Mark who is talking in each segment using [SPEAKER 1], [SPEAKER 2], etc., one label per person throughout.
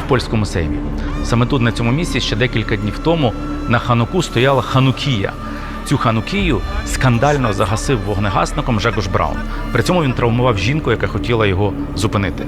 [SPEAKER 1] польському сеймі. Саме тут, на цьому місці, ще декілька днів тому на хануку стояла ханукія. Цю ханукію скандально загасив вогнегасником Жегош Браун. При цьому він травмував жінку, яка хотіла його зупинити.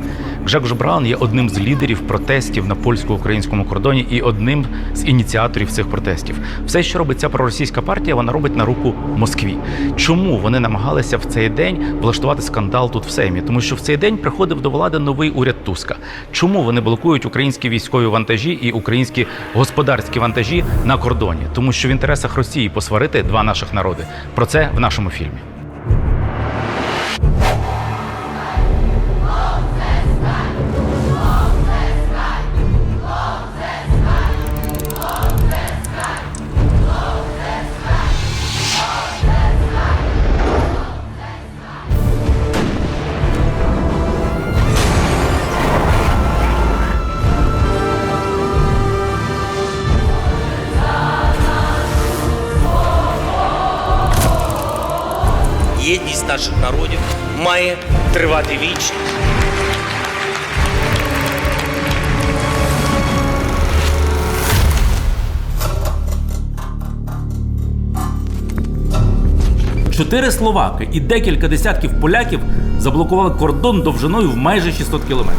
[SPEAKER 1] Жегош Браун є одним з лідерів протестів на польсько-українському кордоні і одним з ініціаторів цих протестів. Все, що робить ця проросійська партія, вона робить на руку Москві. Чому вони намагалися в цей день влаштувати скандал тут в Сеймі? Тому що в цей день приходив до влади новий уряд Туска. Чому вони блокують українські військові вантажі і українські господарські вантажі на кордоні? Тому що в інтересах Росії посварити два наших народи. Про це в нашому фільмі.
[SPEAKER 2] Єдність наших народів має тривати вічно.
[SPEAKER 3] Чотири словаки і декілька десятків поляків заблокували кордон довжиною в майже 600 кілометрів.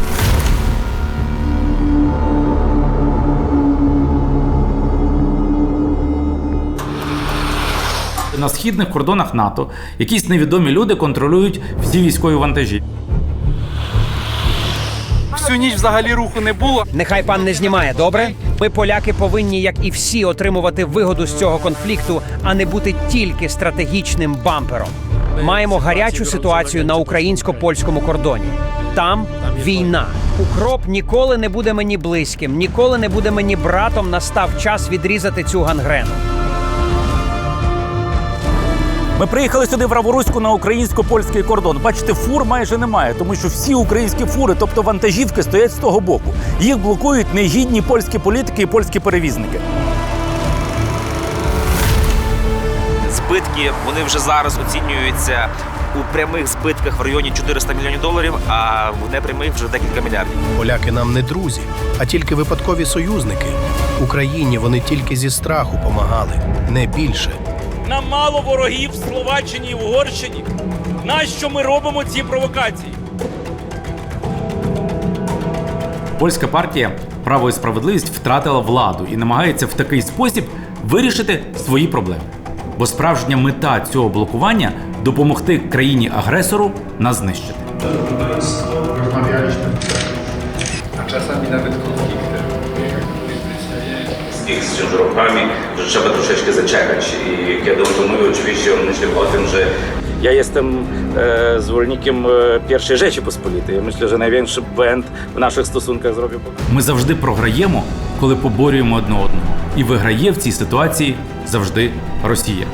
[SPEAKER 3] На східних кордонах НАТО якісь невідомі люди контролюють всі військові вантажі.
[SPEAKER 4] Всю ніч взагалі руху не було.
[SPEAKER 5] Нехай пан не знімає, добре? Ми, поляки, повинні, як і всі, отримувати вигоду з цього конфлікту, а не бути тільки стратегічним бампером. Маємо гарячу ситуацію на українсько-польському кордоні. Там війна. Укроп ніколи не буде мені близьким, ніколи не буде мені братом. Настав час відрізати цю гангрену.
[SPEAKER 3] Ми приїхали сюди в Раворуську на українсько-польський кордон. Бачите, фур майже немає, тому що всі українські фури, тобто вантажівки, стоять з того боку. Їх блокують негідні польські політики і польські перевізники.
[SPEAKER 6] збитки вони вже зараз оцінюються у прямих збитках в районі 400 мільйонів доларів, а в непрямих вже декілька мільярдів.
[SPEAKER 7] Поляки нам не друзі, а тільки випадкові союзники. Україні вони тільки зі страху помагали, не більше.
[SPEAKER 8] Нам мало ворогів в Словаччині і в Угорщині. Нащо ми робимо ці провокації?
[SPEAKER 3] Польська партія Право і справедливість втратила владу і намагається в такий спосіб вирішити свої проблеми. Бо справжня мета цього блокування допомогти країні-агресору нас знищити.
[SPEAKER 9] z ich z ciężarówkami, że trzeba troszeczkę zaczekać. I kiedy on to mówił, oczywiście on myślał o tym, że
[SPEAKER 1] Ja jestem e, zwolennikiem e, pierwszej Rzeczypospolitej. Myślę, że największy błęd w naszych stosunkach zrobił
[SPEAKER 3] Ми завжди програємо, коли поборюємо одне одного, і виграє в цій ситуації завжди Росія.